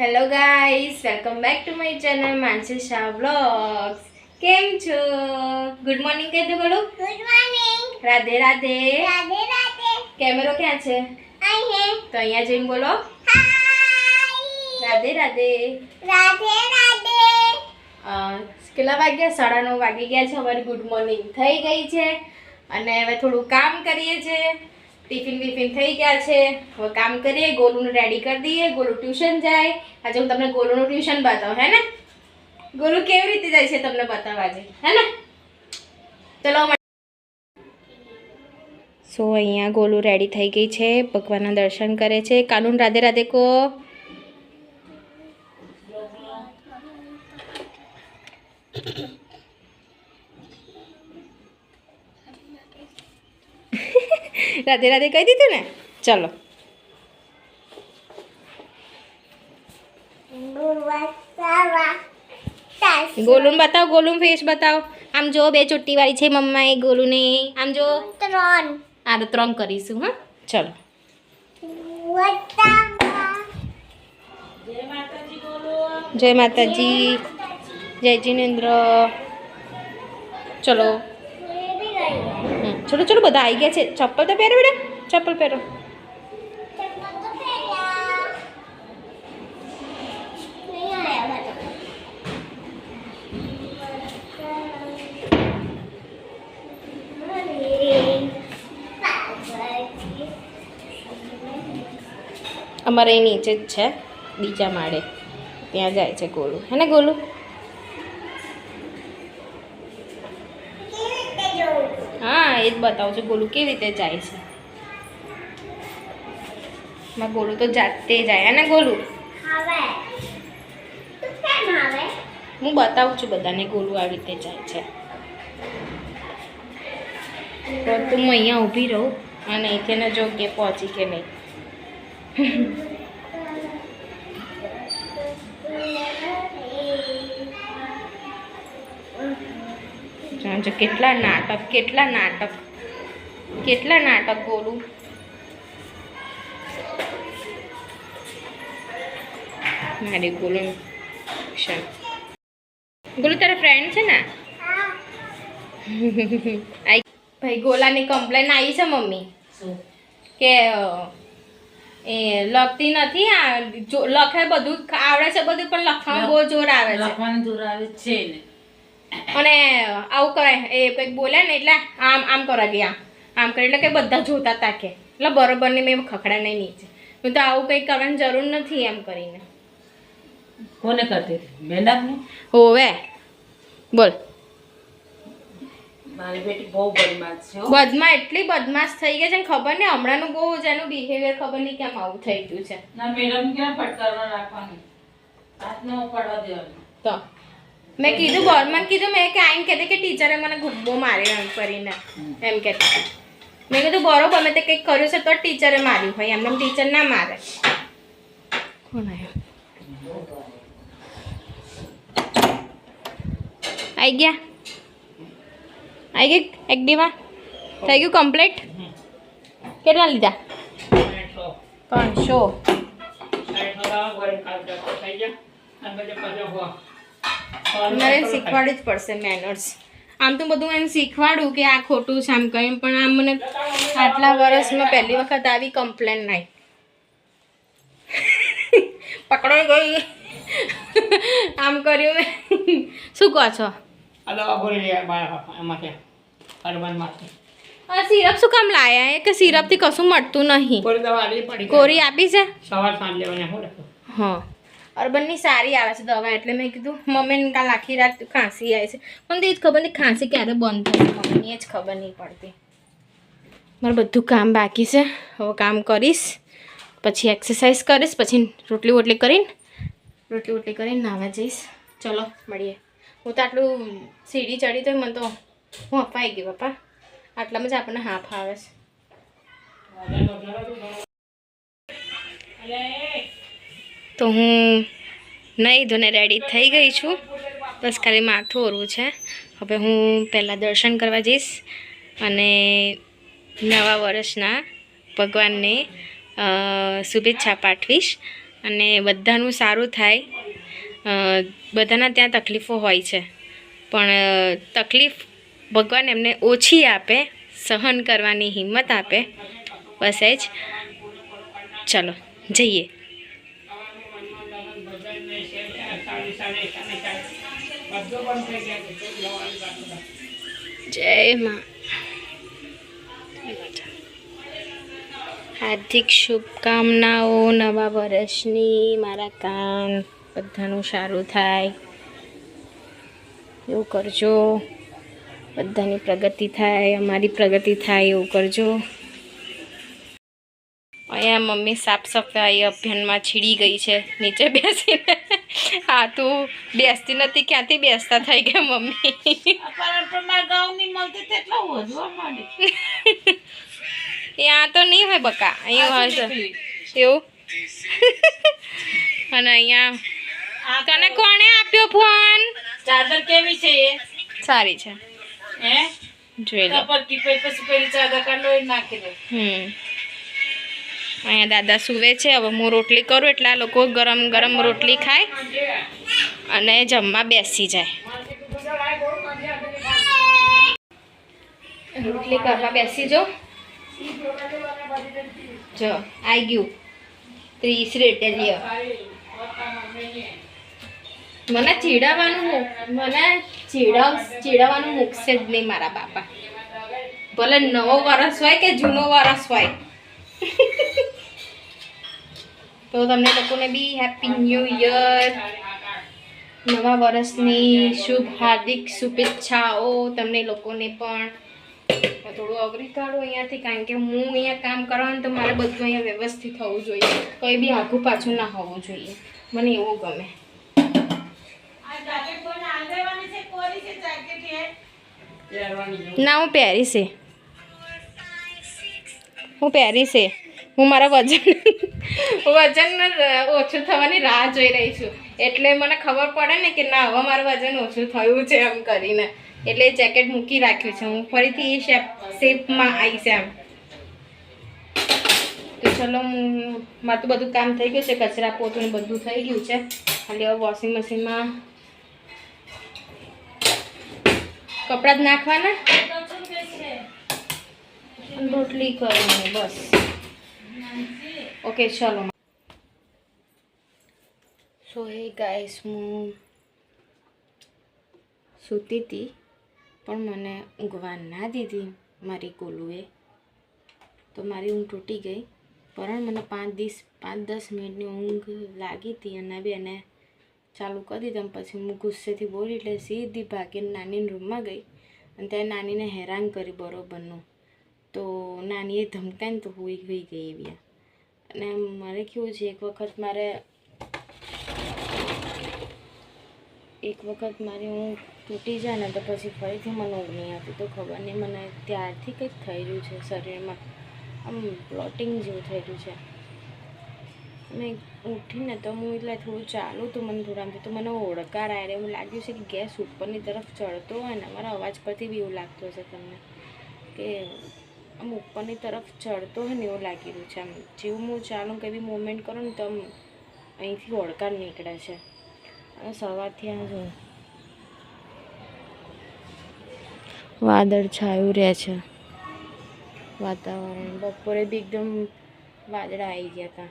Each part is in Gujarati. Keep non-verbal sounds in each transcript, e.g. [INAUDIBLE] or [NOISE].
Hello guys welcome back to my channel Mansi Shah blogs કેમ છો ગુડ મોર્નિંગ કહી દો બોલો ગુડ મોર્નિંગ રાધે રાધે. રાધે રાધે. કેમેરો ક્યાં છે? અહીં તો અહીંયા જઈને બોલો. રાધે રાધે. રાધે રાધે. કેટલા વાગ્યા? સાડા નવ વાગી ગયા છે. અમારી ગુડ મોર્નિંગ થઈ ગઈ છે. અને હવે થોડું કામ કરીએ છીએ ટિફિન બિફિન થઈ ગયા છે. હવે કામ કરીએ, ગોલુને રેડી કરી દઈએ. ગોલુ ટ્યુશન જાય. આજે હું તમને ગોલુનું ટ્યુશન બતાવું, હે ને? ગોલુ કેવી રીતે જાય છે તમને બતાવવા આજે હે ને? ચલો સો અહીંયા ગોલુ રેડી થઈ ગઈ છે, ભગવાનના દર્શન કરે છે. કાનૂન રાધે રાધે કો રાધે રાધે કહી દીધું ને? ચલો. ગોલું ગોલુન બતાવો ગોલુન ફેસ બતાવો. આમ જો બે ચુટ્ટી વાળી છે મમ્માએ ગોલુને. આમ જો. ત્રણ. આ તો ત્રણ કરીશું હા? ચલો. જય માતાજી. જય જિનેન્દ્ર. ચલો. હમ, ચલો ચલો બધા આવી ગયા છે ચપ્પલ તો પહેરો બેટા ચપ્પલ પહેરો અમારે અહીં નીચે જ છે બીજા માળે ત્યાં જાય છે ગોલું હે ને ગોલું હા એ જ બતાવું છું ગોલું કેવી રીતે જાય છે. માં ગોલું તો જાતે જાય ને ગોલું? હું બતાવું છું બધાને ગોલું આવી રીતે જાય છે. તો તું હું અહીંયા ઊભી રહું અને અહીંથી જો કે પહોંચી કે નહીં. જાણજો કેટલા નાટક કેટલા નાટક કેટલા નાટક બોલું? મારી ગોલું ગોલું તારા ફ્રેન્ડ છે ને? ભાઈ ગોલાની કમ્પ્લેન આવી છે મમ્મી? કે એ લખતી નથી આ જો- લખે બધું આવડે છે બધું પણ લખવામાં બહુ જોર આવે છે. લખવાનું જોર આવે છે ને. અને આવું કરે એ કંઈક બોલે ને એટલે આમ આમ કરે કે આમ કરે એટલે કે બધા જોતા હતા કે એટલે બરોબરની મેં ખખડા નહીં નીચે. હું તો આવું કંઈક કરવાની જરૂર નથી એમ કરીને. કોને કરતી મેડમને હોવે. બોલ. મારી બેટી બહુ બદમાશ છે હો. એટલી બદમાશ થઈ ગઈ છે ને ખબર નહીં હમણાંનું બહુ જ એનું બિહેવિયર ખબર નહીં કેમ આવું થઈ ગયું છે. ના મેડમ ક્યાં ફટકારવા રાખવાની? હાથ ન પડવા દેવાનું. તો. મેં કીધું બોલ મને કીધું મેં કે આઈને કહેતી કે ટીચરે મને ગુબ્બો માર્યો એમ કરીને એમ કહેતી મેં કીધું બરોબર મેં તે કંઈક કર્યું છે તો ટીચરે માર્યું હોય એમને ટીચર ના મારે કોણ આવ્યો આવી ગયા આવી ગઈ એક્ટિવા થઈ ગયું કમ્પ્લીટ કેટલા લીધા પાંચસો મારે શીખવાડવું જ પડશે મેનર્સ આમ તો બધું એને શીખવાડું કે આ ખોટું છે આમ કહ્યું પણ આમ મને આટલા વર્ષમાં પહેલી વખત આવી કમ્પ્લેન નહીં. [LAUGHS] પકડાઈ ગઈ. આમ કર્યું મેં. [LAUGHS] શું કહો છો? સિરપ શું કામ લાયા? એ કે સિરપથી કશું મળતું નહીં. કોરી આપી છે? સવાર સાંજ લેવાને હા. અર્બનની સારી આવે છે દવા એટલે મેં કીધું મમ્મીને કાલ આખી રાત ખાંસી આવે છે મને તો એ જ ખબર નહીં ખાંસી ક્યારે બંધ થશે મમ્મીને એ જ ખબર નહીં પડતી મારું બધું કામ બાકી છે હવે કામ કરીશ પછી એક્સરસાઇઝ કરીશ પછી રોટલી વોટલી કરીને રોટલી વોટલી કરીને નાવા જઈશ ચલો મળીએ હું તો આટલું સીડી ચડી તો મને તો હું અપાઈ ગઈ પપ્પા આટલામાં જ આપણને હાફ આવે છે. તો હું નહીં ધોને રેડી થઈ ગઈ છું. બસ ખાલી માથું ઓરવું છે. હવે હું પહેલાં દર્શન કરવા જઈશ અને નવા વર્ષના ભગવાનને શુભેચ્છા પાઠવીશ અને બધાનું સારું થાય. બધાના ત્યાં તકલીફો હોય છે. પણ તકલીફ ભગવાન એમને ઓછી આપે, સહન કરવાની હિંમત આપે. બસ એ જ. ચલો, જઈએ. જય માં. હાર્દિક શુભકામનાઓ નવા વર્ષની, મારા કામ બધાનું સારું થાય. એવું કરજો. બધાની પ્રગતિ થાય, અમારી પ્રગતિ થાય, એવું કરજો. અહીંયા મમ્મી સાફ સફાઈ અભિયાનમાં છીડી ગઈ છે, નીચે બેસીને. હા તું બેસતી નથી ક્યાંથી બેસતા થઈ ગયા મમ્મી? ત્યાં તો નહીં હોય બકા અહીંયા હોય છે એવું? અને અહીંયા તને કોણે? આપ્યો ફોન? ચાદર કેવી છે સારી છે. હે? જોઈ લો. પછી પેલી ચાદર કાઢો નાખી દે. હમ. અહીંયા દાદા સૂવે છે. હવે હું રોટલી કરું એટલે આ લોકો ગરમ ગરમ રોટલી ખાય અને જમવા બેસી જાય. રોટલી કરવા બેસી જો. જો, આઈ ગયું. ત્રીસ રેટે લ્યો. મને ચીડાવવાનું મને ચીડાવ ચીડાવવાનું મૂકશે જ નહીં મારા બાપા. ભલે નવો વરસ હોય કે જૂનો વરસ હોય. [LAUGHS] તો તમને લોકોને બી હેપી ન્યૂ યર નવા વર્ષની શુભ હાર્દિક શુભેચ્છાઓ તમને લોકોને પણ. થોડું અઘરી કાઢો અહીંયાથી, કારણ કે હું અહીંયા કામ કરવાનું તો મારે બધું અહીંયા વ્યવસ્થિત હોવું જોઈએ. કંઈ બી આઘું પાછું ના હોવું જોઈએ. મને એવું ગમે. ના, હું પહેરીશ એ. હું પહેરીશ એ. હું મારા વજન વજન ઓછું થવાની રાહ જોઈ રહી છું. એટલે મને ખબર પડે ને કે ના, હવે મારું વજન ઓછું થયું છે એમ કરીને. એટલે જેકેટ મૂકી રાખ્યું છે. હું ફરીથી એ શેપ શેપમાં આવીશ એમ. તો ચલો, હું, મારું બધું કામ થઈ ગયું છે. કચરા પોતું બધું થઈ ગયું છે. ખાલી હવે વોશિંગ મશીનમાં કપડાં જ નાખવાના? રોટલી કરવાની, બસ. ઓકે ચાલો સો હે ગાઈસ હું સૂતી હતી, પણ મને ઊંઘવા ના દીધી મારી કોલુએ તો મારી ઊંઘ તૂટી ગઈ, પણ મને પાંચ દિવસ, પાંચ દસ મિનિટની ઊંઘ લાગી હતી અને બી એને ચાલુ કરી દીધા. પછી હું ગુસ્સેથી બોલી એટલે સીધી ભાગીને નાનીના રૂમમાં ગઈ અને ત્યાં નાનીને હેરાન કરી બરોબરનું. તો નાનીએ ધમકાઈને તો હોઈ હોઈ ગઈ એવી અને મારે કેવું છે, એક વખત મારે એક વખત મારી હું તૂટી જાય ને તો પછી ફરીથી મને ઊંઘ નહીં આવતી. તો ખબર નહીં, મને ત્યારથી કંઈક થઈ રહ્યું છે શરીરમાં. આમ બ્લોટિંગ જેવું થઈ રહ્યું છે. અને ઉઠીને તો હું એટલે થોડું ચાલું તો મને થોડા તો મને ઓળકાર આવે એવું લાગ્યું છે કે ગેસ ઉપરની તરફ ચડતો હોય ને, મારા અવાજ પરથી બી એવું લાગતું હશે તમને. કે આમ ઉપરની તરફ ચડતો હોય ને એવું લાગી રહ્યું છે આમ. જેવું હું ચાલું કંઈ બી મૂવમેન્ટ કરું ને તો આમ અહીંથી ઓળકાર નીકળે છે. અને સવારથી આ જોઉં વાદળ છાયું રહે છે. વાતાવરણ. બપોરે બી એકદમ વાદળા આવી ગયા હતા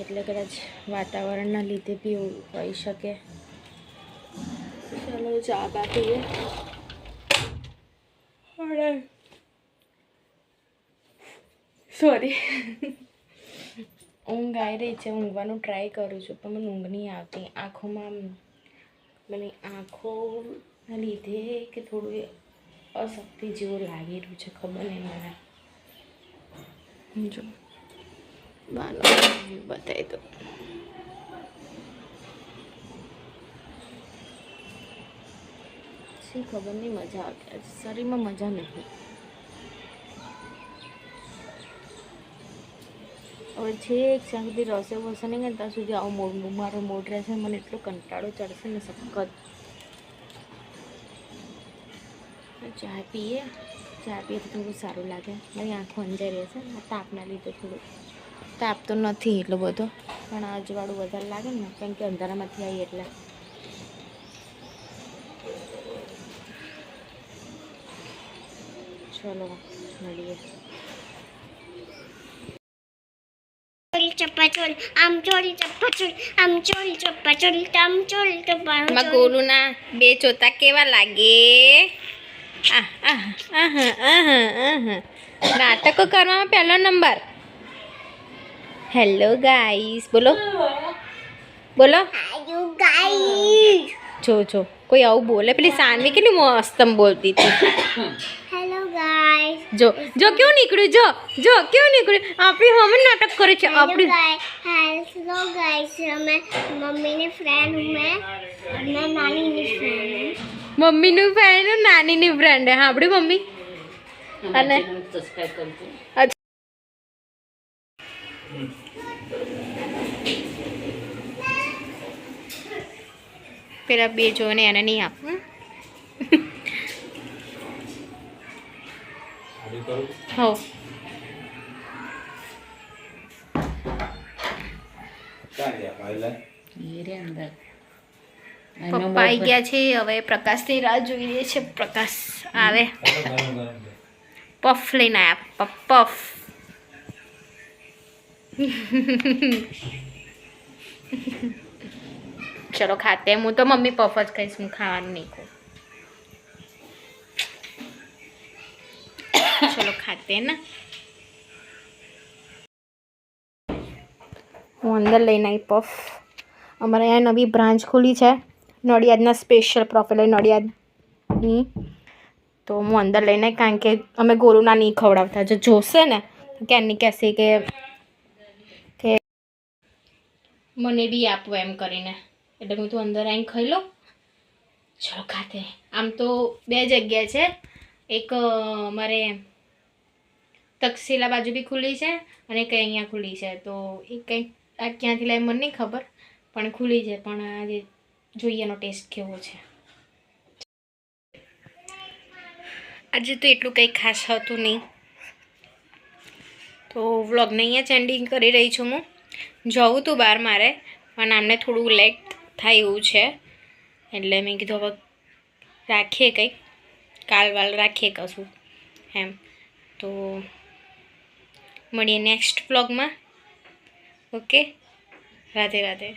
એટલે કદાચ વાતાવરણના લીધે બી એવું હોઈ શકે. ચાલો, ચા બા સોરી ઊંઘ આવી રહી છે, ઊંઘવાનું ટ્રાય કરું છું, પણ મને ઊંઘ નહીં આવતી. આંખોમાં મને આંખોના લીધે કે થોડું અશક્તિ જેવું લાગી રહ્યું છે, ખબર નહીં મને. જો. બાનો બતાવી દો શી ખબર નહીં મજા આવતી શરીરમાં મજા નથી હવે છેક જ્યાં સુધી રસે વસે નહીં ત્યાં સુધી આવું મોડ મારો મોડ રહેશે મને એટલો કંટાળો ચડશે ને સખત. ચા પીએ. ચા પીએ તો થોડું સારું લાગે. મારી આંખો અંજાઈ રહેશે તાપના લીધે થોડું તાપ તો નથી એટલો બધો, પણ અજવાળું વધારે લાગે ને, કેમ કે અંધારામાંથી આવી એટલે. ચલો મળીએ ચોલ ચપ્પા ચોલ આમ ચોરી ચપ્પા આમ ચોરી ચપ્પા તમ ચોલ ચપ્પા ગોલુના બે ચોતા કેવા લાગે આહ, આહ, આહ, આહ, આહ. નાટકો કરવામાં પહેલો નંબર હેલો ગાઈસ બોલો બોલો જો જો કોઈ આવું બોલે પેલી સાનવી કેટલી મસ્તમ બોલતી હતી જો જો કેવું નીકળ્યું? જો જો કેવું નીકળ્યું? આપણી મમ્મી નાટક કરે છે આપણી હેલો ગાઈસ અમે મમ્મીને ફ્રેન્ડ હું મેં. નાનીની ફ્રેન્ડ મમ્મીનું ફ્રેન્ડ નાનીની ફ્રેન્ડ હા આપણી મમ્મી. અને પેલા બે જો ને એને નહીં હો. પપ્પા આવી ગયા છે હવે પ્રકાશની રાહ જોઈ રહી છે પ્રકાશ આવે. પફ લઈને આવ્યા પફ. ચલો ખાતે હું તો મમ્મી પફ જ કહીશ હું ખાવાનું નહીં કહું खाते ખાતે ને હું અંદર લઈને આવી પફ. અમારે અહીંયા નવી બ્રાન્ચ ખુલી છે. નડિયાદના સ્પેશિયલ પ્રોફેલર નડિયાદની. તો હું અંદર લઈને કારણ કે અમે ગોરુના નહીં ખવડાવતા. જો જોશે ને, તો કહેશે કે કે મને બી આપો એમ કરીને. એટલે હું તું અંદર આવીને ખાઈ લઉં ચલો ખાતે. આમ તો બે જગ્યા છે. એક મારે તક્ષશિલા બાજુ બી ખુલ્લી છે અને કંઈ અહીંયા ખુલ્લી છે. તો એ કંઈક આ ક્યાંથી લાવી મને નહીં ખબર, પણ ખુલ્લી છે. પણ આજે જોઈએ એનો ટેસ્ટ કેવો છે. આજે તો એટલું કંઈ ખાસ હતું નહીં. તો વ્લોગને અહીંયા જ એન્ડિંગ કરી રહી છું હું. જવું તું બહાર મારે, પણ આમને થોડું લેટ થાય એવું છે. એટલે મેં કીધું હવે રાખીએ કંઈક, કાલ વાલ રાખીએ કશું, એમ. તો મળીએ નેક્સ્ટ બ્લોગમાં ઓકે રાધે રાધે.